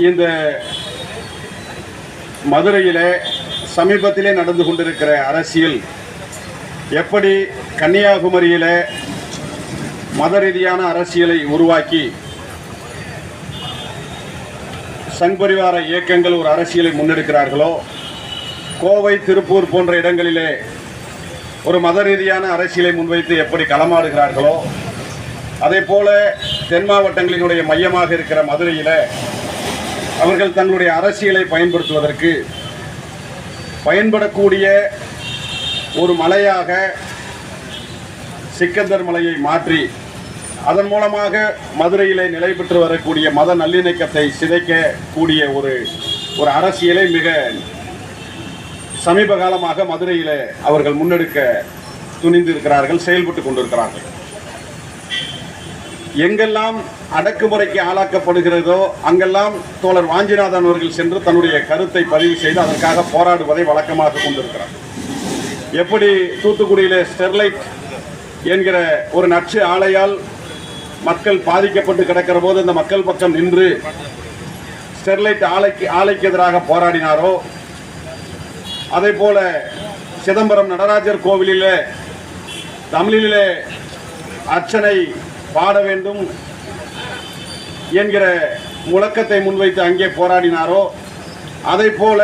இந்த மதுரையிலே சமீபத்திலே நடந்து கொண்டிருக்கிற அரசியல் எப்படி கன்னியாகுமரியில் மத ரீதியான அரசியலை உருவாக்கி சங்பரிவார இயக்கங்கள் ஒரு அரசியலை முன்னெடுக்கிறார்களோ கோவை திருப்பூர் போன்ற இடங்களிலே ஒரு மத ரீதியான அரசியலை முன்வைத்து எப்படி களமாடுகிறார்களோ அதே போல தென் மாவட்டங்களினுடைய மையமாக இருக்கிற மதுரையில் அவர்கள் தங்களுடைய அரசியலை பயன்படுத்துவதற்கு பயன்படக்கூடிய ஒரு மலையாக சிக்கந்தர் மலையை மாற்றி அதன் மூலமாக மதுரையிலே நிலை பெற்று வரக்கூடிய மத நல்லிணக்கத்தை சிதைக்கக்கூடிய ஒரு ஒரு அரசியலை மிக சமீப காலமாக மதுரையிலே அவர்கள் முன்னெடுக்க துணிந்திருக்கிறார்கள் செயல்பட்டு கொண்டிருக்கிறார்கள். எங்கெல்லாம் அடக்குமுறைக்கு ஆளாக்கப்படுகிறதோ அங்கெல்லாம் தோழர் வாஞ்சிநாதன் அவர்கள் சென்று தன்னுடைய கருத்தை பதிவு செய்து அதற்காக போராடுவதை வழக்கமாக கொண்டிருக்கிறார். எப்படி தூத்துக்குடியிலே ஸ்டெர்லைட் என்கிற ஒரு நச்சு ஆலையால் மக்கள் பாதிக்கப்பட்டு கிடக்கிற போது இந்த மக்கள் பக்கம் நின்று ஸ்டெர்லைட் ஆலைக்கு ஆலைக்கு எதிராக போராடினாரோ அதே போல சிதம்பரம் நடராஜர் கோவிலில் தமிழிலே அர்ச்சனை பாட வேண்டும் என்கிற முழக்கத்தை முன்வைத்து அங்கே போராடினாரோ அதை போல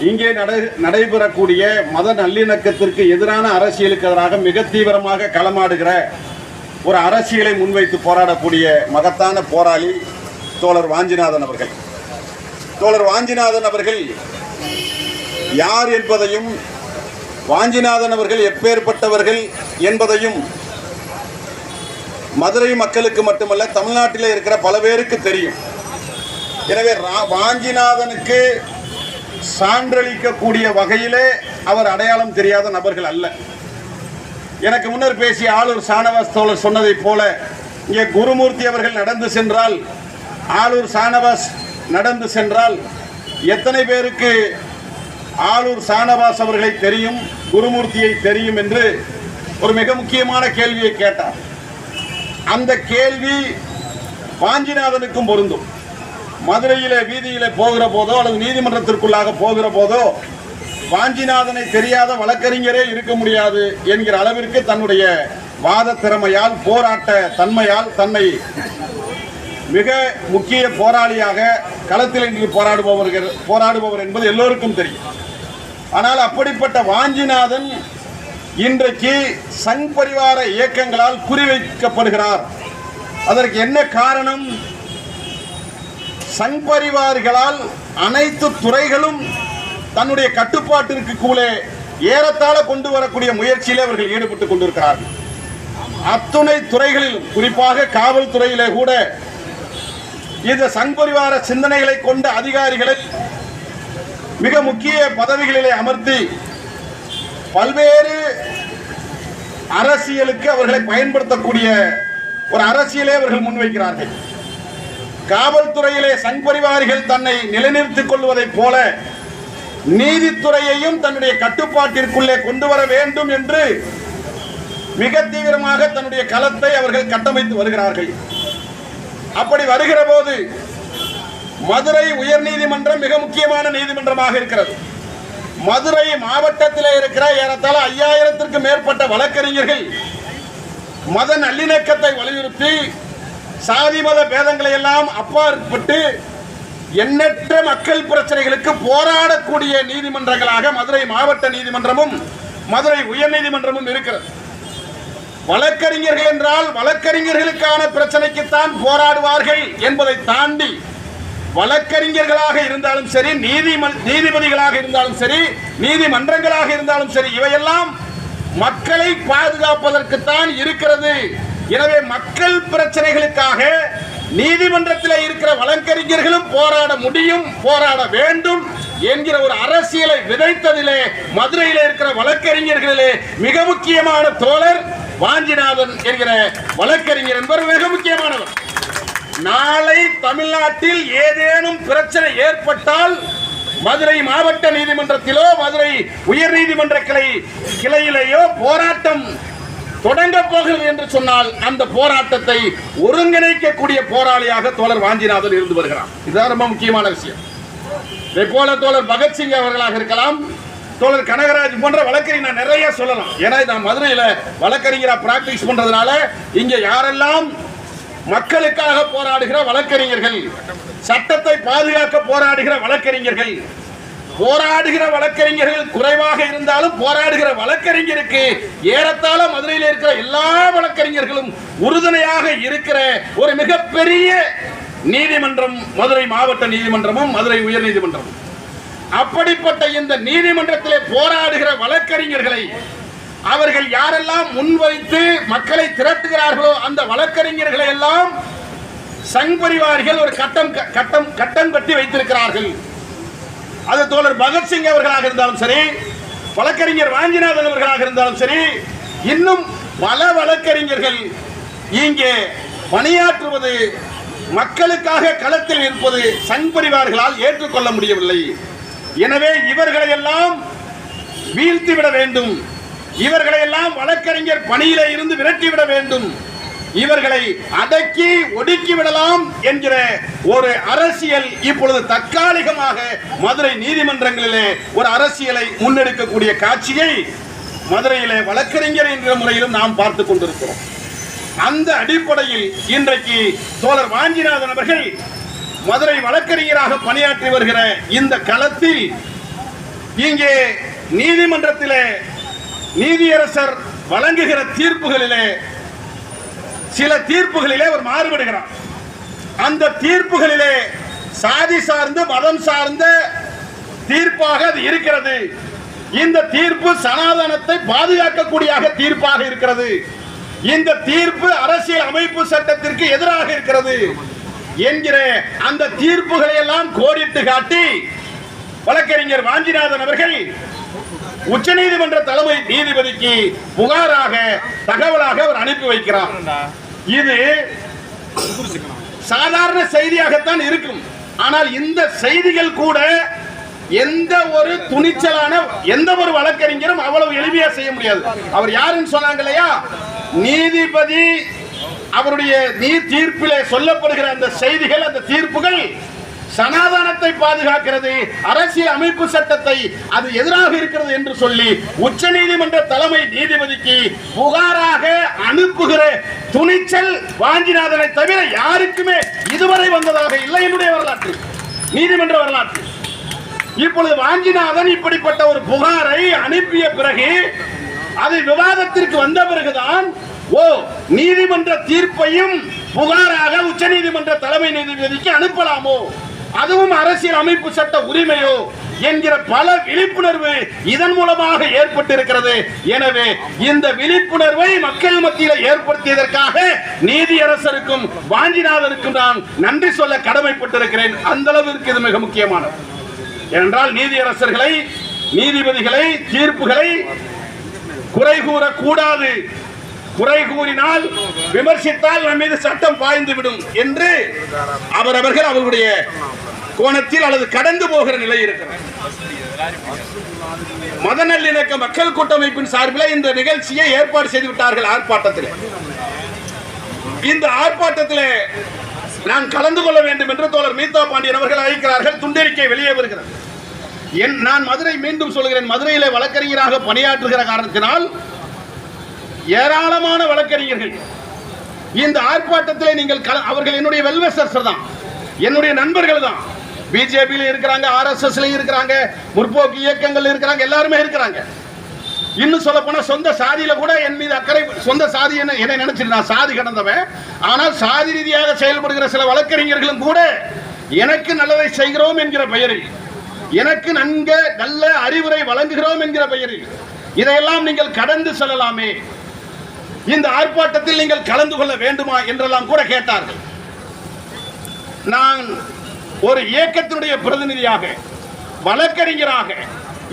இங்கே நடை நடைபெறக்கூடிய மத நல்லிணக்கத்திற்கு எதிரான அரசியலுக்கு எதிராக மிக தீவிரமாக களமாடுகிற ஒரு அரசியலை முன்வைத்து போராடக்கூடிய மகத்தான போராளி தோழர் வாஞ்சிநாதன் அவர்கள். தோழர் வாஞ்சிநாதன் அவர்கள் யார் என்பதையும் வாஞ்சிநாதன் அவர்கள் எப்பேற்பட்டவர்கள் என்பதையும் மதுரை மக்களுக்கு மட்டுமல்ல தமிழ்நாட்டில் இருக்கிற பல பேருக்கு தெரியும். எனவே ரா- வாஞ்சிநாதனுக்கு சான்றளிக்கக்கூடிய வகையிலே அவர் அடையாளம் தெரியாத நபர்கள் அல்ல. எனக்கு முன்னர் பேசிய ஆளூர் சானவாஸ் தோழர் சொன்னதைப் போல இங்கே குருமூர்த்தி அவர்கள் நடந்து சென்றால் ஆளூர் சானவாஸ் நடந்து சென்றால் எத்தனை பேருக்கு ஆளூர் சானவாஸ் அவர்களை தெரியும் குருமூர்த்தியை தெரியும் என்று ஒரு மிக முக்கியமான கேள்வியை கேட்டார். அந்த கேள்வி வாஞ்சிநாதனுக்கும் பொருந்தும். மதுரையில வீதியில போகிற போதோ அல்லது நீதிமன்றத்திற்குள்ளாக போகிற போதோ வாஞ்சிநாதனை தெரியாத வழக்கறிஞரே இருக்க முடியாது என்கிற அளவிற்கு தன்னுடைய வாத திறமையால் போராட்ட தன்மையால் தன்னை மிக முக்கிய போராளியாக களத்தில் இன்று போராடுபவர்கள் போராடுபவர் என்பது எல்லோருக்கும் தெரியும். ஆனால் அப்படிப்பட்ட வாஞ்சிநாதன் இன்றைக்கு சங் பரிவார இயக்கங்களால் குறிவைக்கப்படுகிறார். அதற்கு என்ன காரணம்? சங் பரிவார்களால் அனைத்து துறைகளும் தன்னுடைய கட்டுப்பாட்டிற்கு கூட ஏறத்தாழ கொண்டு வரக்கூடிய முயற்சியில் அவர்கள் ஈடுபட்டுக் கொண்டிருக்கிறார்கள். அத்துணை துறைகளில் குறிப்பாக காவல்துறையிலே கூட இந்த சங் பரிவார சிந்தனைகளை கொண்ட அதிகாரிகளை மிக முக்கிய பதவிகளிலே அமர்த்தி பல்வேறு அரசியலுக்கு அவர்களை பயன்படுத்தக்கூடிய ஒரு அரசியலை அவர்கள் முன்வைக்கிறார்கள். காவல்துறையிலே சங் பரிவாரிகள் தன்னை நிலைநிறுத்திக் கொள்வதைப் போல நீதித்துறையையும் தன்னுடைய கட்டுப்பாட்டிற்குள்ளே கொண்டு வர வேண்டும் என்று மிக தீவிரமாக தன்னுடைய களத்தை அவர்கள் கட்டமைத்து வருகிறார்கள். அப்படி வருகிற போது மதுரை உயர்நீதிமன்றம் மிக முக்கியமான நீதிமன்றமாக இருக்கிறது. மதுரை மாவட்டத்தில் இருக்கிற ஏறத்தாழ ஐயாயிரத்திற்கு மேற்பட்ட வழக்கறிஞர்கள் மத நல்லிணக்கத்தை வலியுறுத்தி சாதி மத பேதங்களை எல்லாம் அப்பாற்பட்டு எண்ணற்ற மக்கள் பிரச்சனைகளுக்கு போராடக்கூடிய நீதிமன்றங்களாக மதுரை மாவட்ட நீதிமன்றமும் மதுரை உயர்நீதிமன்றமும் இருக்கிறது. வழக்கறிஞர்கள் என்றால் வழக்கறிஞர்களுக்கான பிரச்சனைக்குத்தான் போராடுவார்கள் என்பதை தாண்டி வழக்கறிஞர்களாக இருந்தாலும் சரி நீதிமன் நீதிபதிகளாக இருந்தாலும் சரி நீதிமன்றங்களாக இருந்தாலும் சரி இவையெல்லாம் மக்களை பாதுகாப்பதற்குத்தான் இருக்கிறது. எனவே மக்கள் பிரச்சனைகளுக்காக நீதிமன்றத்தில் இருக்கிற வழக்கறிஞர்களும் போராட முடியும் போராட வேண்டும் என்கிற ஒரு அரசியலை விதைத்ததிலே மதுரையில் இருக்கிற வழக்கறிஞர்களிலே மிக முக்கியமான தோழர் வாஞ்சிநாதன் என்கிற வழக்கறிஞர் என்பவர் மிக முக்கியமானவர். நாளை தமிழ்நாட்டில் ஏதேனும் பிரச்சனை ஏற்பட்டால் மதுரை மாவட்ட நீதிமன்றத்திலோ மதுரை உயர் நீதிமன்ற கிளை கிளையிலேயோ போராட்டம் தொடங்க போகிறது என்று சொன்னால் அந்த போராட்டத்தை ஒருங்கிணைக்கக்கூடிய போராளியாக தோழர் வாஞ்சிநாதன் இருந்து வருகிறார். இதுதான் ரொம்ப முக்கியமான விஷயம். இதை போல தோழர் பகத்சிங் அவர்களாக இருக்கலாம் தோழர் கனகராஜ் போன்ற வழக்கறிஞர் நிறைய சொல்லலாம். ஏன்னா நான் மதுரையில் வழக்கறிஞராக பிராக்டிஸ் பண்ணுறதுனால இங்கே யாரெல்லாம் மக்களுக்காக போராடுகிற வழக்கறிஞர்கள் சட்டத்தை பாதுகாக்க போராடுகிற வழக்கறிஞர்கள் போராடுகிற வழக்கறிஞர்கள் குறைவாக இருந்தாலும் போராடுகிற வழக்கறிஞருக்கு ஏறத்தாழ மதுரையில் இருக்கிற எல்லா வழக்கறிஞர்களும் உறுதுணையாக இருக்கிற ஒரு மிகப்பெரிய நீதிமன்றம் மதுரை மாவட்ட நீதிமன்றமும் மதுரை உயர் நீதிமன்றமும். அப்படிப்பட்ட இந்த நீதிமன்றத்திலே போராடுகிற வழக்கறிஞர்களை அவர்கள் யாரெல்லாம் முன்வைத்து மக்களை திரட்டுகிறார்களோ அந்த வழக்கறிஞர்களை எல்லாம் சங் பரிவாரிகள் ஒரு கட்டம் கட்டம் கட்டம் கட்டி வைத்திருக்கிறார்கள். அது தோழர் பகத்சிங் அவர்களாக இருந்தாலும் சரி வழக்கறிஞர் வாஞ்சிநாதன் அவர்களாக இருந்தாலும் சரி இன்னும் பல வழக்கறிஞர்கள் இங்கே பணியாற்றுவது மக்களுக்காக களத்தில் இருப்பது சங் பரிவார்களால் ஏற்றுக்கொள்ள முடியவில்லை. எனவே இவர்களை எல்லாம் வீழ்த்திவிட வேண்டும். இவர்களை எல்லாம் வழக்கறிஞர் பணியில இருந்து விரட்டிவிட வேண்டும். இவர்களை அடக்கி ஒடுக்கி விடலாம் என்கிற ஒரு அரசியல் இப்பொழுது தற்காலிகமாக மதுரை நீதிமன்றங்களிலே ஒரு அரசியலை முன்னெடுக்கக்கூடிய காட்சியை மதுரையிலே வழக்கறிஞர் என்ற முறையிலும் நாம் பார்த்து கொண்டிருக்கிறோம். அந்த அடிப்படையில் இன்றைக்கு தோழர் வாஞ்சிநாதன் அவர்கள் மதுரை வழக்கறிஞராக பணியாற்றி வருகிற இந்த களத்தில் இங்கே நீதிமன்றத்திலே நீதியரசர் வழங்குகிற தீர்ப்புகளிலே சில தீர்ப்புகளிலே அவர் மாறுபடுகிறார். அந்த தீர்ப்புகளிலே சாதி சார்ந்து மதம் சார்ந்த தீர்ப்பாக அது இருக்கிறது. இந்த தீர்ப்பு சனாதனத்தை பாதுகாக்கக்கூடிய தீர்ப்பாக இருக்கிறது. இந்த தீர்ப்பு அரசியல் அமைப்பு சட்டத்திற்கு எதிராக இருக்கிறது என்கிற அந்த தீர்ப்புகளை எல்லாம் கோடிட்டு காட்டி வழக்கறிஞர் வாஞ்சிநாதன் அவர்கள் உச்சநீதிமன்ற தலைமை நீதிபதிக்கு புகாராக தகவலாக அவர் அனுப்பி வைக்கிறார். இது சாதாரண செய்தியாகத்தான் இருக்கும். ஆனால் இந்த செய்திகள் கூட எந்த ஒரு துணிச்சலான எந்த ஒரு வழக்கறிஞரும் அவ்வளவு எளிமையா செய்ய முடியாது. அவர் யாருன்னு சொன்னாங்க இல்லையா? நீதிபதி அவருடைய நீர் தீர்ப்பிலே சொல்லப்படுகிற அந்த செய்திகள் அந்த தீர்ப்புகள் சனாதானத்தை பாதுகாக்கிறது அரசியல் அமைப்பு சட்டத்தை அது எதிராக இருக்கிறது என்று சொல்லி உச்ச நீதிமன்ற தலைமை நீதிபதிக்கு புகாராக அனுப்புகிற துணிச்சல் வாஞ்சிநாதனை தவிர யாருக்குமே இதுவரை வந்ததாக இல்லை என்னுடைய வரலாற்று நீதிமன்ற வரலாற்று. இப்பொழுது வாஞ்சிநாதன் இப்படிப்பட்ட ஒரு புகாரை அனுப்பிய பிறகு அது விவாதத்திற்கு வந்த பிறகுதான் ஓ நீதிமன்ற தீர்ப்பையும் புகாராக உச்ச நீதிமன்ற தலைமை நீதிபதிக்கு அனுப்பலாமோ? அதுவும் அரசியல் அமைப்பு சட்ட உரிமையோ என்கிற பல விழிப்புணர்வு இதன் மூலமாக ஏற்பட்டிருக்கிறது. எனவே இந்த விழிப்புணர்வை மக்கள் மத்தியில் ஏற்படுத்தியதற்காக நீதியரசருக்கும் வாஞ்சிநாதனுக்கும் நான் நன்றி சொல்ல கடமைப்பட்டிருக்கிறேன். அந்த அளவிற்கு இது மிக முக்கியமானது. ஏனென்றால் நீதியரசர்களை நீதிபதிகளை தீர்ப்புகளை குறை கூறக்கூடாது குறை கூறினால் விமர்சித்தால் நம் மீது சட்டம் பாய்ந்து விடும் என்று அவரவர்கள் அவர்களுடைய கோணத்தில் அல்லது கடந்து போகிற நிலை இருக்கிறது. மத நல்லிணக்க மக்கள் கூட்டமைப்பின் சார்பில் இந்த நிகழ்ச்சியை ஏற்பாடு செய்து விட்டார்கள் ஆர்ப்பாட்டத்தில். இந்த ஆர்ப்பாட்டத்தில் நான் கலந்து கொள்ள வேண்டும் என்று தோழர் மீதா பாண்டியன் அவர்கள் அழைக்கிறார்கள். துண்டறிக்கை வெளியே வருகிறது. என் நான் மதுரை மீண்டும் சொல்கிறேன். மதுரையில் வழக்கறிஞராக பணியாற்றுகிற காரணத்தினால் ஏராளமான வழக்கறிஞர்கள். இந்த ஆர்ப்பாட்டத்தில் நீங்கள் கல- அவர்கள் என்னுடைய வெல்வெசர்ஸ் தான். என்னுடைய நண்பர்கள் தான். பிஜேபியில் இருக்கிறாங்க ஆர்எஸ்எஸ்ல இருக்கிறாங்க முற்போக்கு இயக்கங்கள் இருக்கிறாங்க எல்லாருமே இருக்கிறாங்க. இன்னும் சொல்ல போனா சொந்த சாதியில கூட என் மீது அக்கறை சொந்த சாதி என்ன என்னை நினைச்சிட்டு நான் சாதி கடந்தவன். ஆனால் சாதி ரீதியாக செயல்படுகிற சில வழக்கறிஞர்களும் கூட எனக்கு நல்லதை செய்கிறோம் என்கிற பெயரில் எனக்கு நன்க நல்ல அறிவுரை வழங்குகிறோம் என்கிற பெயரில் இதையெல்லாம் நீங்கள் கடந்து செல்லலாமே. இந்த ஆர்ப்பாட்டத்தில் நீங்கள் கலந்து கொள்ள வேண்டுமா என்றெல்லாம் கூட கேட்டார்கள். நான் ஒரு இயக்கத்தினுடைய பிரதிநிதியாக வழக்கறிஞராக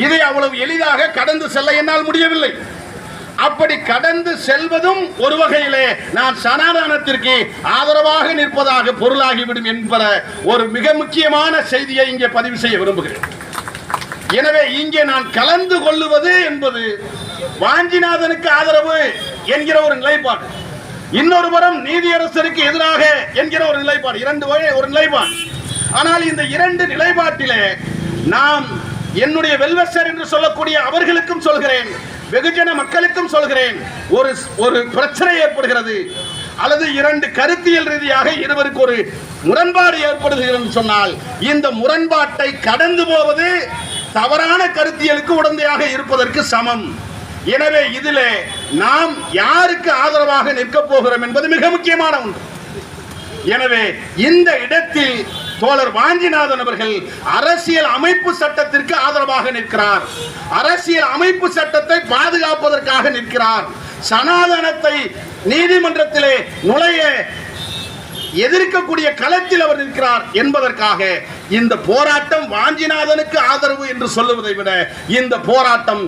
இதை அவ்வளவு எளிதாக கடந்து செல்ல என்னால் முடியவில்லை. அப்படி கடந்து செல்வதும் ஒரு வகையிலே நான் சனாதானத்திற்கு ஆதரவாக நிற்பதாக பொருளாகிவிடும் என்பத ஒரு மிக முக்கியமான செய்தியை இங்கே பதிவு செய்ய விரும்புகிறேன். எனவே இங்கே நான் கலந்து கொள்ளுவது என்பது வாஞ்சிநாதனுக்கு ஆதரவு என்கிற ஒரு நிலைப்பாடு. இன்னொரு புறம் நீதியரசருக்கு எதிராக என்கிற ஒரு நிலைப்பாடு. இரண்டு வகை ஒரு நிலைப்பாடு. ஆனால் இந்த இரண்டு நிலைப்பாட்டிலே நாம் என்னுடைய வெல்வசர் என்று சொல்லக்கூடிய அவர்களுக்கும் சொல்கிறேன் வெகுஜன மக்களுக்கும் சொல்கிறேன் ஒரு ஒரு பிரச்சனை ஏற்படுகிறது. அல்லது இரண்டு கருத்தியல் ரீதியாக இருவருக்கு ஒரு முரண்பாடு ஏற்படுகிறது என்று சொன்னால் இந்த முரண்பாட்டை கடந்து போவது தவறான கருத்தியலுக்கு உடந்தையாக இருப்பதற்கு சமம். எனவே இதிலே நாம் யாருக்கு ஆதரவாக நிற்கப் போகிறோம் என்பது மிக முக்கியமான ஒன்று. எனவே இந்த இடத்தில் தோழர் வாஞ்சிநாதன் அவர்கள் அரசியல் அமைப்பு சட்டத்திற்கு ஆதரவாக நிற்கிறார். அரசியல் அமைப்பு சட்டத்தை பாதுகாப்பதற்காக நிற்கிறார். சனாதனத்தை நீதிமன்றத்திலே நுழைய எதிர்க்கக்கூடிய களத்தில் அவர் நிற்கிறார் என்பதற்காக இந்த போராட்டம் வாஞ்சிநாதனுக்கு ஆதரவு என்று சொல்லுவதை விட இந்த போராட்டம்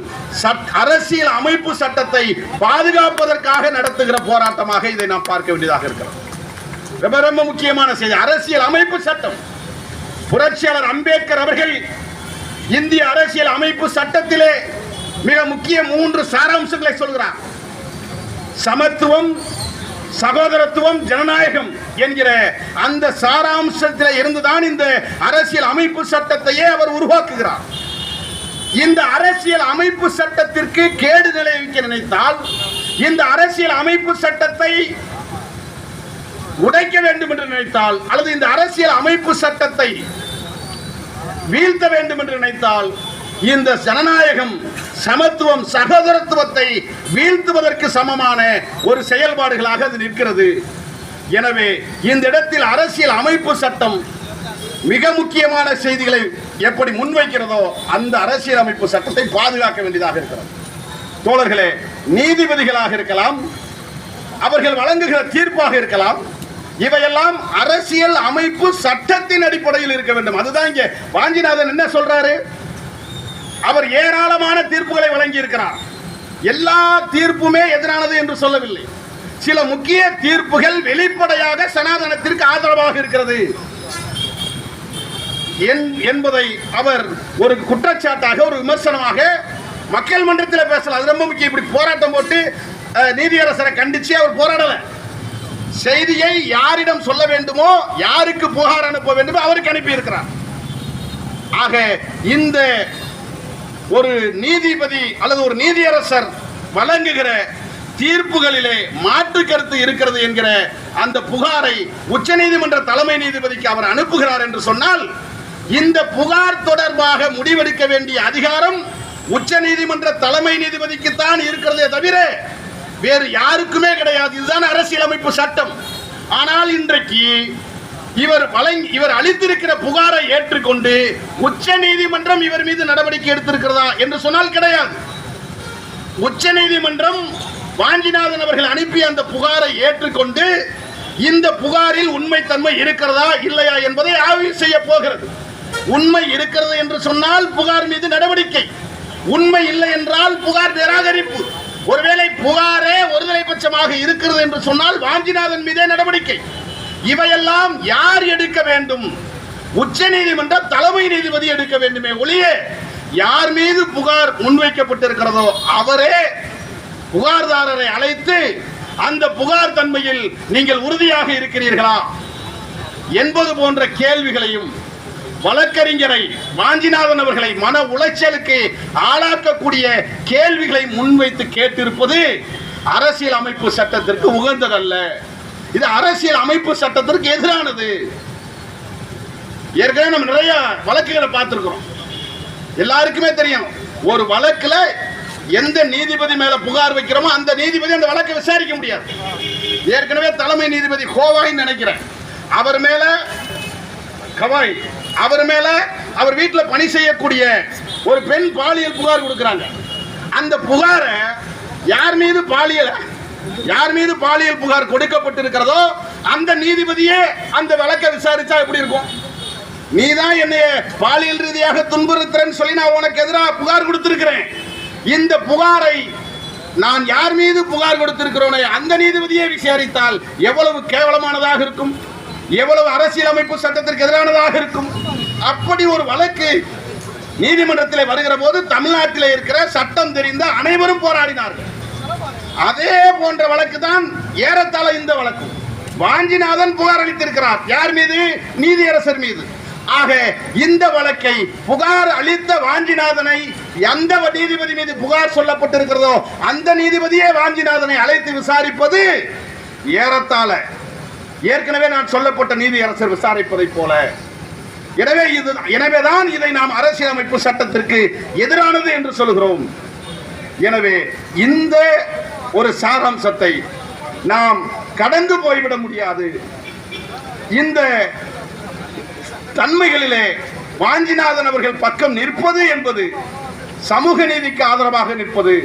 அரசியல் அமைப்பு சட்டத்தை பாதுகாப்பதற்காக நடத்துகிற போராட்டமாக இதை நாம் பார்க்க வேண்டியதாக இருக்கிறோம் ரொம்ப ரொம்ப முக்கியமான செய்தி. அரசியல் அமைப்பு சட்டம். புரட்சியாளர் அம்பேத்கர் அவர்கள் இந்திய அரசியல் அமைப்பு சட்டத்திலே மிக முக்கிய மூன்று சாராம்சங்களை சொல்கிறார். சமத்துவம் சகோதரத்துவம் ஜனநாயகம் என்கிற அந்த சாராம்சத்தில் இருந்துதான் இந்த அரசியல் அமைப்பு சட்டத்தையே அவர் உருவாக்குகிறார். இந்த அரசியல் அமைப்பு சட்டத்திற்கு கேடு விளைவிக்க நினைத்தால் இந்த அரசியல் அமைப்பு சட்டத்தை உடைக்க வேண்டும் என்று நினைத்தால் அல்லது இந்த அரசியல் அமைப்பு சட்டத்தை வீழ்த்த வேண்டும் என்று நினைத்தால் இந்த ஜனநாயகம் சமத்துவம் சகோதரத்துவத்தை வீழ்த்துவதற்கு சமமான ஒரு செயல்பாடுகளாக அது நிற்கிறது. எனவே இந்த இடத்தில் அரசியல் அமைப்பு சட்டம் மிக முக்கியமான செய்திகளை எப்படி முன்வைக்கிறதோ அந்த அரசியல் அமைப்பு சட்டத்தை பாதுகாக்க வேண்டியதாக இருக்கிறது. தோழர்களே நீதிபதிகளாக இருக்கலாம் அவர்கள் வழங்குகிற தீர்ப்பாக இருக்கலாம் இவையெல்லாம் அரசியல் அமைப்பு சட்டத்தின் அடிப்படையில் இருக்க வேண்டும். அதுதான் இங்கே வாஞ்சிநாதன் என்ன சொல்றாரு? அவர் ஏராளமான தீர்ப்புகளை வழங்கி இருக்கிறார் எல்லா தீர்ப்புமே எதிரானது என்று சொல்லவில்லை. சில முக்கிய தீர்ப்புகள் வெளிப்படையாக சனாதனத்திற்கு ஆதரவாக இருக்கிறது. என்- என்பதை அவர் ஒரு குற்றச்சாட்டாக ஒரு விமர்சனமாக மக்கள் மன்றத்தில் பேசலாம். அது ரொம்ப முக்கியம். இப்படி போராட்டம் போட்டு நீதியரசரை கண்டிச்சு அவர் போராடல. செய்தியை யாரிடம் சொல்ல வேண்டுமோ யாருக்கு புகார் அனுப்ப வேண்டுமோ அவருக்கு அனுப்பி இருக்கிறார் ஆக இந்த ஒரு நீதிபதி அல்லது ஒரு நீதியரசர் வழங்குகிற தீர்ப்புகளிலே மாற்று கருத்து இருக்கிறது என்கிற அந்த புகாரை உச்சநீதிமன்ற தலைமை நீதிபதிக்கு அவர் அனுப்புகிறார் என்று சொன்னால் இந்த புகார் தொடர்பாக முடிவெடுக்க வேண்டிய அதிகாரம் உச்சநீதிமன்ற தலைமை நீதிபதிக்கு தான் இருக்கிறதே தவிர வேறு யாருக்குமே கிடையாது. இதுதான் அரசியலமைப்பு சட்டம். ஆனால் இன்றைக்கு இவர் வழங்கி இவர் அளித்திருக்கிற புகாரை ஏற்றுக்கொண்டு உச்ச நீதிமன்றம் இவர் மீது நடவடிக்கை எடுத்திருக்கிறதா என்று சொன்னால் கிடையாது. உச்ச நீதிமன்றம் வாஞ்சிநாதன் அவர்கள் அனுப்பிய அந்த புகாரை ஏற்றுக்கொண்டு இந்த புகாரில் உண்மைத்தன்மை இருக்கிறதா இல்லையா என்பதை ஆய்வு செய்ய போகிறது. உண்மை இருக்கிறது என்று சொன்னால் புகார் மீது நடவடிக்கை. உண்மை இல்லை என்றால் புகார் நிராகரிப்பு. ஒருவேளை புகாரே ஒருதலை பட்சமாக இருக்கிறது என்று சொன்னால் வாஞ்சிநாதன் மீதே நடவடிக்கை. இவையெல்லாம் யார் எடுக்க வேண்டும்? உச்ச நீதிமன்ற தலைமை நீதிபதி எடுக்க வேண்டுமே ஒழிய யார் மீது புகார் முன்வைக்கப்பட்டிருக்கிறதோ அவரே புகார்தாரரை அழைத்து அந்த புகார் தன்மையில் நீங்கள் உறுதியாக இருக்கிறீர்களா? என்பது போன்ற கேள்விகளையும் வழக்கறிஞரை வாஞ்சிநாதன் அவர்களை மன உளைச்சலுக்கு ஆளாக்கக்கூடிய கேள்விகளை முன்வைத்து கேட்டிருப்பது அரசியல் அமைப்பு சட்டத்திற்கு உகந்ததல்ல. இது அரசியல் அமைப்பு சட்டத்திற்கு எதிரானது. ஏற்கனவே நம்ம நிறைய வழக்குகளை பார்த்திருக்கிறோம். எல்லாருக்குமே தெரியும். ஒரு வழக்குல எந்த நீதிபதி மேல புகார் வைக்கிறோமோ அந்த நீதிபதி அந்த வழக்கை விசாரிக்க முடியாது. ஏற்கனவே தலைமை நீதிபதி கோவாயின்னு நினைக்கிறேன். அவர் மேல கவாய் அவர் மேல அவர் வீட்டில் பணி செய்யக்கூடிய ஒரு பெண் பாலியல் புகார் கொடுக்குறாங்க. அந்த புகாரை யார் மீது பாலியல்? யார் மீது பாலியல் புகார் கொடுக்கப்பட்டிருக்கிறதோ அந்த நீதிபதியே அந்த வழக்கை விசாரிச்சா எப்படி இருக்கும்? நீ தான் என்னைய பாலியல் ரீதியாக துன்புறுத்துறேன்னு சொல்லி நான் உனக்கு எதிராக புகார் கொடுத்திருக்கிறேன். இந்த புகாரை நான் யார் மீது புகார் கொடுத்திருக்கிறோனே அந்த நீதிபதியை விசாரித்தால் எவ்வளவு கேவலமானதாக இருக்கும்? எவ்வளவு அரசியலமைப்பு சட்டத்திற்கு எதிரானதாக இருக்கும்? அப்படி ஒரு வழக்கு நீதிமன்றத்தில் வருகிற போது தமிழ்நாட்டில் இருக்கிற சட்டம் தெரிந்த அனைவரும் போராடினார்கள். அதே போன்ற வழக்கு தான் ஏறத்தாழ இந்த வழக்கு. வாஞ்சிநாதன் புகார் அளித்திருக்கிறார். யார் மீது? நீதியரசர் மீது. ஆக இந்த வழக்கை புகார் அளித்த வாஞ்சிநாதனை எந்த நீதிபதி மீது புகார் சொல்லப்பட்டிருக்கிறதோ அந்த நீதிபதியே வாஞ்சிநாதனை அழைத்து விசாரிப்பது ஏறத்தாழ. ஏற்கனவே நான் சொல்லப்பட்ட நீதியரசர் விசாரிப்பதைப் போல. எனவே இது எனவேதான் இதை நாம் அரசியலமைப்பு சட்டத்திற்கு எதிரானது என்று சொல்கிறோம். எனவே இந்த ஒரு சாராம்சத்தை நாம் கடந்து போய்விட முடியாது. இந்த தன்மைகளிலே வாஞ்சிநாதன் அவர்கள் பக்கம் நிற்பது என்பது சமூக நீதிக்கு ஆதரவாக நிற்பது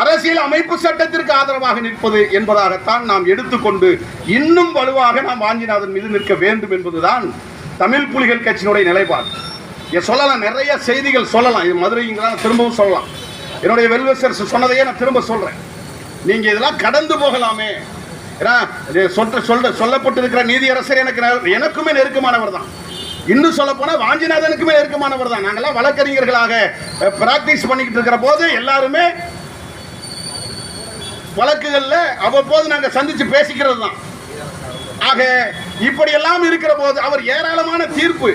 அரசியல் அமைப்பு சட்டத்திற்கு ஆதரவாக நிற்பது என்பதாகத்தான் நாம் எடுத்துக்கொண்டு இன்னும் வலுவாக நாம் வாஞ்சிநாதன் மீது நிற்க வேண்டும் என்பதுதான் தமிழ் புலிகள் கட்சியினுடைய நிலைப்பாடு. சொல்லலாம் நிறைய செய்திகள் சொல்லலாம். இது மதுரைங்கிறத திரும்பவும் சொல்லலாம். என்னுடைய வெல்வெசர்ஸ் சொன்னதையே நான் திரும்ப சொல்றேன். நீங்க இதெல்லாம் கடந்து போகலாமே. சொல்ற சொல்ற சொல்லப்பட்டிருக்கிற நீதியரசர் எனக்கு எனக்குமே நெருக்கமானவர் தான். இன்னும் சொல்ல போனா வாஞ்சிநாதனுக்குமே நெருக்கமானவர் தான். நாங்கெல்லாம் வழக்கறிஞர்களாக பிராக்டிஸ் பண்ணிக்கிட்டு இருக்கிற போது எல்லாருமே வழக்குகள்ல அவ்வப்போது நாங்க சந்திச்சு பேசிக்கிறது தான். ஆக இப்படியெல்லாம் இருக்கிற போது அவர் ஏராளமான தீர்ப்பு.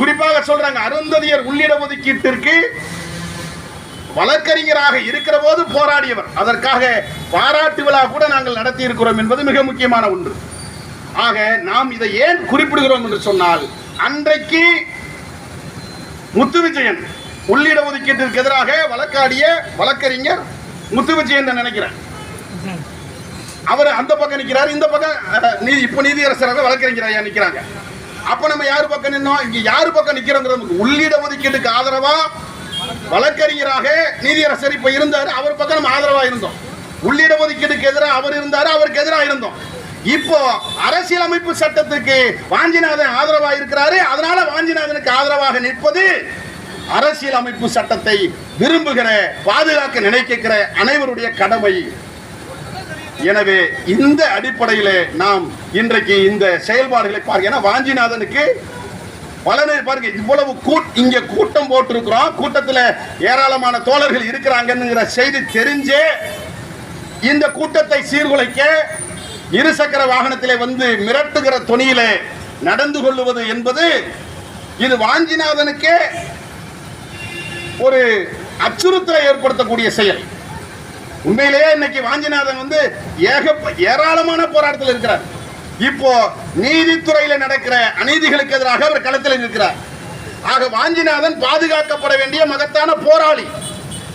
குறிப்பாக சொல்றாங்க அருந்ததியர் உள்ளிட ஒதுக்கீட்டிற்கு வழக்கறிஞராக இருக்கிற போது போராடியவர். அதற்காக பாராட்டு விழா கூட நாங்கள் நடத்தி இருக்கிறோம் என்பது மிக முக்கியமான ஒன்று. ஆக நாம் இதை ஏன் குறிப்பிடுகிறோம் என்று சொன்னால் அன்றைக்கு முத்து விஜயன் உள்ளிட ஒதுக்கீட்டிற்கு எதிராக வழக்காடிய வழக்கறிஞர் முத்து விஜயன் நினைக்கிறேன். அவர் அந்த பக்கம் நிற்கிறார் இந்த பக்கம் நீதி இப்போ நீதியரசராக வழக்கறிஞராக நிற்கிறாங்க. அப்போ நம்ம யார் பக்கம் நின்னோம்? இங்கே யார் பக்கம் நிற்கிறோங்கிறது உள்ளிட ஒதுக்கீட்டுக்கு ஆதரவா வழக்கறிஞராக நீதியரசர் இப்ப இருந்தார். அவர் பக்கம் நம்ம ஆதரவா இருந்தோம். உள்ளிட ஒதுக்கீட்டுக்கு எதிராக அவர் இருந்தார் அவருக்கு எதிராக இருந்தோம். இப்போ அரசியலமைப்பு சட்டத்துக்கு வாஞ்சிநாதன் ஆதரவாக இருக்கிறாரு. அதனால வாஞ்சிநாதனுக்கு ஆதரவாக நிற்பது அரசியலமைப்பு சட்டத்தை விரும்புகிற பாதுகாக்க நினைக்கிற அனைவருடைய கடமை. எனவே இந்த அடிப்படையில் நாம் இன்றைக்கு இந்த செயல்பாடுகளை பாருங்க. ஏன்னா வாஞ்சிநாதனுக்கு பலனை பாருங்க இவ்வளவு கூட் இங்க கூட்டம் போட்டிருக்கிறோம். கூட்டத்தில் ஏராளமான தோழர்கள் இருக்கிறாங்கிற செய்தி தெரிஞ்சே இந்த கூட்டத்தை சீர்குலைக்க இருசக்கர வாகனத்திலே வந்து மிரட்டுகிற துணியிலே நடந்து கொள்ளுவது என்பது இது வாஞ்சிநாதனுக்கே ஒரு அச்சுறுத்தலை ஏற்படுத்தக்கூடிய செயல். உண்மையிலேயே இன்னைக்கு வாஞ்சிநாதன் வந்து ஏக ஏராளமான போராட்டத்தில் இருக்கிறார். இப்போ நீதித்துறையில நடக்கிற அநீதிகளுக்கு எதிராக அவர் களத்தில் இருக்கிறார் ஆக வாஞ்சிநாதன் பாதுகாக்கப்பட வேண்டிய மகத்தான போராளி.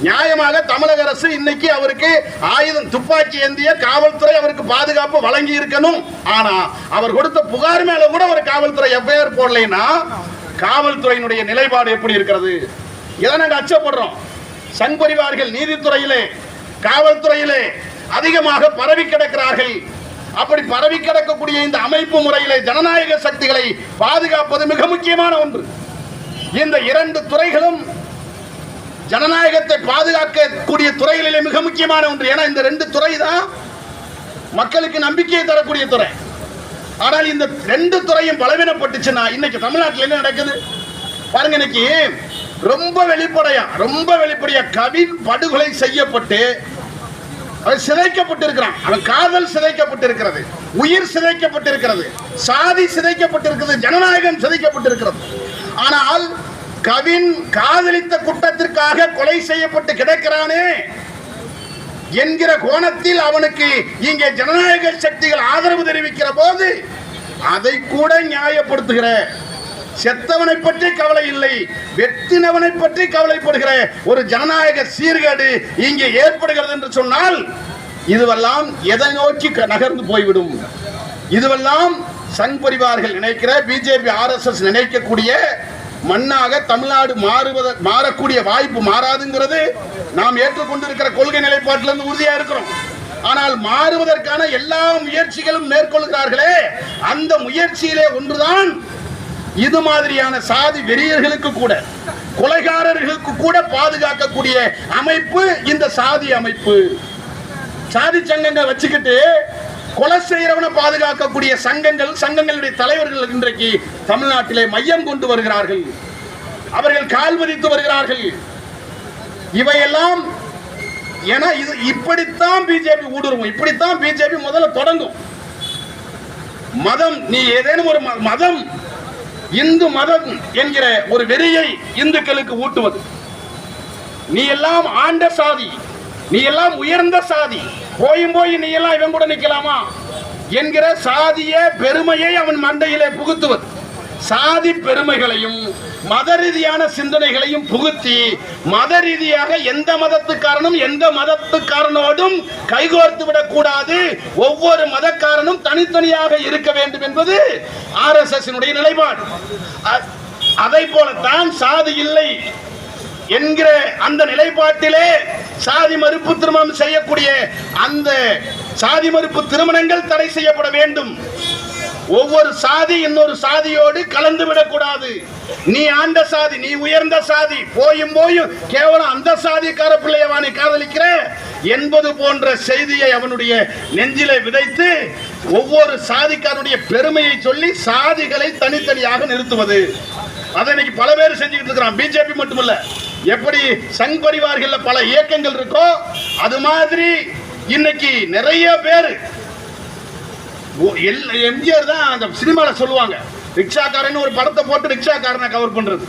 நியாயமாக தமிழக அரசு இன்னைக்கு அவருக்கு ஆயுதம் துப்பாக்கி ஏந்திய காவல்துறை அவருக்கு பாதுகாப்பு வழங்கி இருக்கணும். ஆனா அவர் கொடுத்த புகார் மேல கூட ஒரு காவல்துறை எஃப்ஐஆர் போடலைன்னா காவல்துறையினுடைய நிலைப்பாடு எப்படி இருக்கிறது? இதை நாங்கள் அச்சப்படுறோம். சங் பரிவார்கள் நீதித்துறையிலே காவல்துறையிலே அதிகமாக பரவி கிடக்கிறார்கள். அப்படி பரவி கிடக்கக்கூடிய இந்த அமைப்பு முறையிலே ஜனநாயக சக்திகளை பாதுகாப்பது மிக முக்கியமான ஒன்று. இந்த இரண்டு துறைகளும் ஜனநாயகத்தை பாதுகாக்கக்கூடிய துறைகளிலே மிக முக்கியமான ஒன்று. ஏன்னா இந்த ரெண்டு துறை தான் மக்களுக்கு நம்பிக்கையை தரக்கூடிய துறை. ஆனால் இந்த ரெண்டு துறையும் பலவீனப்பட்டுச்சுன்னா இன்னைக்கு தமிழ்நாட்டில் என்ன நடக்குது? பாருங்க இன்னைக்கு ரொம்ப வெளிப்படையா ரொம்ப வெளிப்படையா கவின் படுகொலை செய்யப்பட்டு அவன் சிதைக்கப்பட்டிருக்கிறான். அவன் காதல் சிதைக்கப்பட்டிருக்கிறது. உயிர் சிதைக்கப்பட்டிருக்கிறது. சாதி சிதைக்கப்பட்டிருக்கிறது. ஜனநாயகம் சிதைக்கப்பட்டிருக்கிறது. ஆனால் கவின் காதலித்த குற்றத்திற்காக கொலை செய்யப்பட்டு கிடக்கிறானே என்கிற கோணத்தில் அவனுக்கு இங்கே ஜனநாயக சக்திகள் ஆதரவு தெரிவிக்கிற போது அதை கூட நியாயப்படுத்துகிற செத்தவனை பற்றி கவலை இல்லை. வெட்டினவனை பற்றி கவலைப்படுகிற ஒரு ஜனநாயக சீர்கேடு இங்கே ஏற்படுகிறது என்று சொன்னால் இதுவெல்லாம் எதை நோக்கி க- நகர்ந்து போய்விடும்? இதுவெல்லாம் சங் பரிவார்கள் நினைக்கிற பிஜேபி ஆர்எஸ்எஸ் நினைக்கக்கூடிய மண்ணாக தமிழ்நாடு மாறுவத மாறக்கூடிய வாய்ப்பு மாறாதுங்கிறது நாம் ஏற்றுக்கொண்டிருக்கிற கொள்கை நிலைப்பாட்டிலிருந்து உறுதியா இருக்கிறோம். ஆனால் மாறுவதற்கான எல்லா முயற்சிகளும் மேற்கொள்கிறார்களே. அந்த முயற்சியிலே ஒன்றுதான் இது மாதிரியான சாதி வெறியர்களுக்கு கூட கொலைகாரர்களுக்கு கூட பாதுகாக்கக்கூடிய அமைப்பு இந்த சாதி அமைப்பு. சாதி சங்கங்கள் வச்சுக்கிட்டு கொலை செய்யறவனை பாதுகாக்கக்கூடிய சங்கங்கள் சங்கங்களுடைய தலைவர்கள் இன்றைக்கு தமிழ்நாட்டிலே மையம் கொண்டு வருகிறார்கள். அவர்கள் கால் பதித்து வருகிறார்கள். இவையெல்லாம் ஏன்னா இது இப்படித்தான் பிஜேபி ஊடுருவும் இப்படித்தான் பிஜேபி முதல்ல தொடங்கும். மதம் நீ ஏதேனும் ஒரு ம- மதம் இந்து மதம் என்கிற ஒரு வெறியை இந்துக்களுக்கு ஊட்டுவது. நீ எல்லாம் ஆண்ட சாதி நீ எல்லாம் உயர்ந்த சாதி போயும் போய் நீ எல்லாம் இவன் கூட நிக்கலாமா? என்கிற சாதிய பெருமையை அவன் மண்டையிலே புகுத்துவது. சாதி பெருமைகளையும் மத ரீதியான சிந்தனைகளையும் புகுத்தி மத ரீதியாக எந்த மதத்துக்காரனும் எந்த மதத்துக்காரனோடும் கைகோர்த்து விடக்கூடாது. ஒவ்வொரு மதக்காரனும் தனித்தனியாக இருக்க வேண்டும் என்பது ஆர்எஸ்எஸ் நிலைப்பாடு. அ- அதை போலத்தான் சாதி இல்லை என்கிற அந்த நிலைப்பாட்டிலே சாதி மறுப்பு திருமணம் செய்யக்கூடிய அந்த சாதி மறுப்பு திருமணங்கள் தடை செய்யப்பட வேண்டும். ஒவ்வொரு சாதி இன்னொரு சாதியோடு கலந்து விடக்கூடாது நீ ஆண்ட சாதி நீ உயர்ந்த சாதி போயும் போயும் கேவலம் அந்த சாதிக்கார பிள்ளையவா நீ காதலிக்கிற? என்பது போன்ற செய்தியை அவனுடைய நெஞ்சில விதைத்து ஒவ்வொரு சாதிக்காரனுடைய பெருமையை சொல்லி சாதிகளை தனித்தனியாக நிறுத்துவது. அதை இன்னைக்கு பல பேர் செஞ்சுக்கிட்டு இருக்கிறான். பிஜேபி மட்டுமல்ல எப்படி சங் பரிவார்கள் பல இயக்கங்கள் இருக்கோ அது மாதிரி இன்னைக்கு நிறைய பேர் எம்ஜிஆர் தான் அந்த சினிமாவில் சொல்லுவாங்க. ரிக்ஷாக்காரன் ஒரு படத்தை போட்டு ரிக்ஷாக்காரனை கவர் பண்ணுறது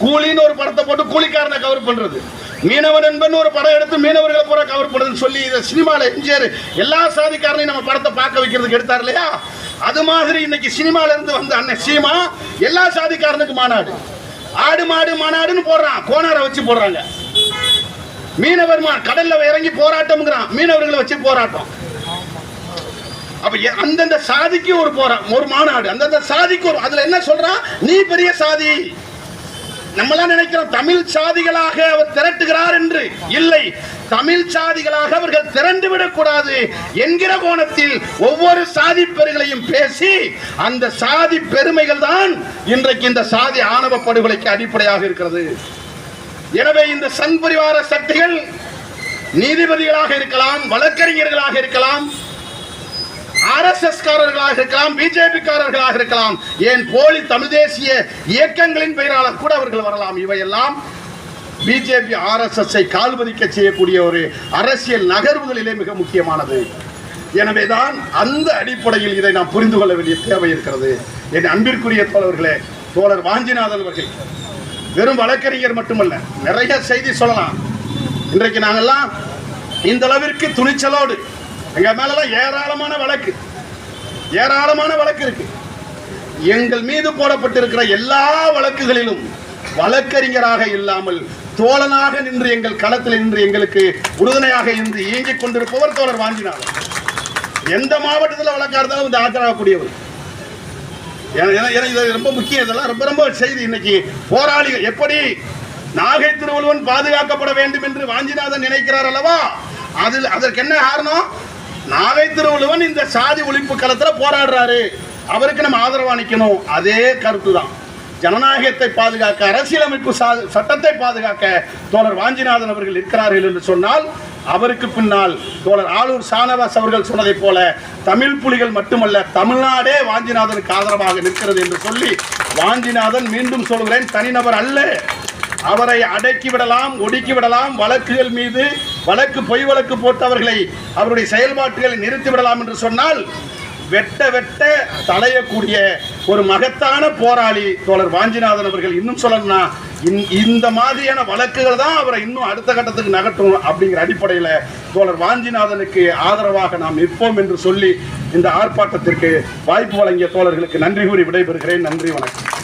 கூலின்னு ஒரு படத்தை போட்டு கூலிக்காரனை கவர் பண்ணுறது மீனவன் என்பன் ஒரு படம் எடுத்து மீனவர்களை பூரா கவர் பண்ணுறதுன்னு சொல்லி இதை சினிமாவில் எம்ஜிஆர் எல்லா சாதிக்காரனையும் நம்ம படத்தை பார்க்க வைக்கிறதுக்கு எடுத்தார் இல்லையா? அது மாதிரி இன்னைக்கு சினிமாவில இருந்து வந்த அண்ணன் சீமா எல்லா சாதிக்காரனுக்கு மாநாடு. ஆடு மாடு மாநாடுன்னு போடுறான். கோனாரை வச்சு போடுறாங்க. மீனவர் மா- கடல்ல இறங்கி போராட்டம்ங்கிறான். மீனவர்களை வச்சு போராட்டம். அப்ப அந்தந்த சாதிக்கு ஒரு போறான் ஒரு மாநாடு. அந்தந்த சாதிக்கு ஒரு அதுல என்ன சொல்றான் நீ பெரிய சாதி. நம்மளாம் நினைக்கிறோம் தமிழ் சாதிகளாக அவர் திரட்டுகிறார் என்று. இல்லை தமிழ் சாதிகளாக அவர்கள் திரண்டு விடக்கூடாது என்கிற கோணத்தில் ஒவ்வொரு சாதி பெருகளையும் பேசி அந்த சாதி பெருமைகள் தான் இன்றைக்கு இந்த சாதி ஆணவ படுகொலைக்கு அடிப்படையாக இருக்கிறது. எனவே இந்த சங் பரிவார சக்திகள் நீதிபதிகளாக இருக்கலாம் வழக்கறிஞர்களாக இருக்கலாம் ஆர்எஸ்எஸ் காரர்களாக இருக்கலாம் பிஜேபி காரர்களாக இருக்கலாம் ஏன் போலி தமிழ் தேசிய இயக்கங்களின் பெயரால் கூட அவர்கள் வரலாம். இவையெல்லாம் பிஜேபி ஆர்எஸ்எஸ்ஐ கால்பதிக்க செய்யக்கூடிய ஒரு அரசியல் நகர்வுகளிலே மிக முக்கியமானது. எனவேதான் அந்த அடிப்படையில் இதை நாம் புரிந்து கொள்ள வேண்டிய தேவை இருக்கிறது. என் அன்பிற்குரிய தோழர்களே தோழர் வாஞ்சிநாதன் அவர்கள் வெறும் வழக்கறிஞர் மட்டுமல்ல நிறைய செய்தி சொல்லலாம். இன்றைக்கு நாங்கள்லாம் இந்த அளவிற்கு துணிச்சலோடு எங்க மேலெல்லாம் ஏராளமான வழக்கு. ஏராளமான வழக்கு இருக்கு. எங்கள் மீது போடப்பட்டிருக்கிற எல்லா வழக்குகளிலும் வழக்கறிஞராக இல்லாமல் தோழனாக நின்று எங்கள் களத்தில் நின்று எங்களுக்கு உறுதுணையாக இருந்து இயங்கிக் கொண்டிருப்பவர் தோழர் வாஞ்சினார் எந்த மாவட்டத்தில் வழக்கா இருந்தாலும் வந்து ஆஜராகக்கூடியவர். ஏன்னா- ஏன்னா- இது ரொம்ப முக்கியம். இதெல்லாம் ரொம்ப ரொம்ப செய்தி. இன்னைக்கு போராளிகள் எப்படி நாகை திருவள்ளுவன் பாதுகாக்கப்பட வேண்டும் என்று வாஞ்சிநாதன் நினைக்கிறார் அல்லவா? அதில் அதற்கு என்ன காரணம்? நாகை திருவள்ளுவன் இந்த சாதி ஒழிப்பு களத்தில் போராடுறாரு. அவருக்கு நம்ம ஆதரவாணிக்கணும் அதே கருத்து தான் ஜனநாயகத்தை பாதுகாக்க அரசியலமைப்பு சா- சட்டத்தை பாதுகாக்க தோழர் வாஞ்சிநாதன் அவர்கள் இருக்கிறார்கள் என்று சொன்னால் அவருக்கு பின்னால் தோழர் ஆளூர் சானவாஸ் அவர்கள் சொன்னதைப் போல தமிழ் புலிகள் மட்டுமல்ல தமிழ்நாடே வாஞ்சிநாதனுக்கு ஆதரவாக நிற்கிறது என்று சொல்லி வாஞ்சிநாதன் மீண்டும் சொல்கிறேன் தனிநபர் அல்ல. அவரை அடக்கி விடலாம் ஒடுக்கி விடலாம் வழக்குகள் மீது வழக்கு பொய் வழக்கு போட்டவர்களை அவருடைய செயல்பாட்டுகளை நிறுத்தி விடலாம் என்று சொன்னால் வெட்ட வெட்ட தலையக்கூடிய ஒரு மகத்தான போராளி தோழர் வாஞ்சிநாதன் அவர்கள் இன்னும் சொல்லணும்னா இந்த மாதிரியான வழக்குகள் தான் அவரை இன்னும் அடுத்த கட்டத்துக்கு நகட்டும் அப்படிங்கிற அடிப்படையில் தோழர் வாஞ்சிநாதனுக்கு ஆதரவாக நாம் நிற்போம் என்று சொல்லி இந்த ஆர்ப்பாட்டத்திற்கு வாய்ப்பு வழங்கிய தோழர்களுக்கு நன்றி கூறி விடைபெறுகிறேன். நன்றி வணக்கம்.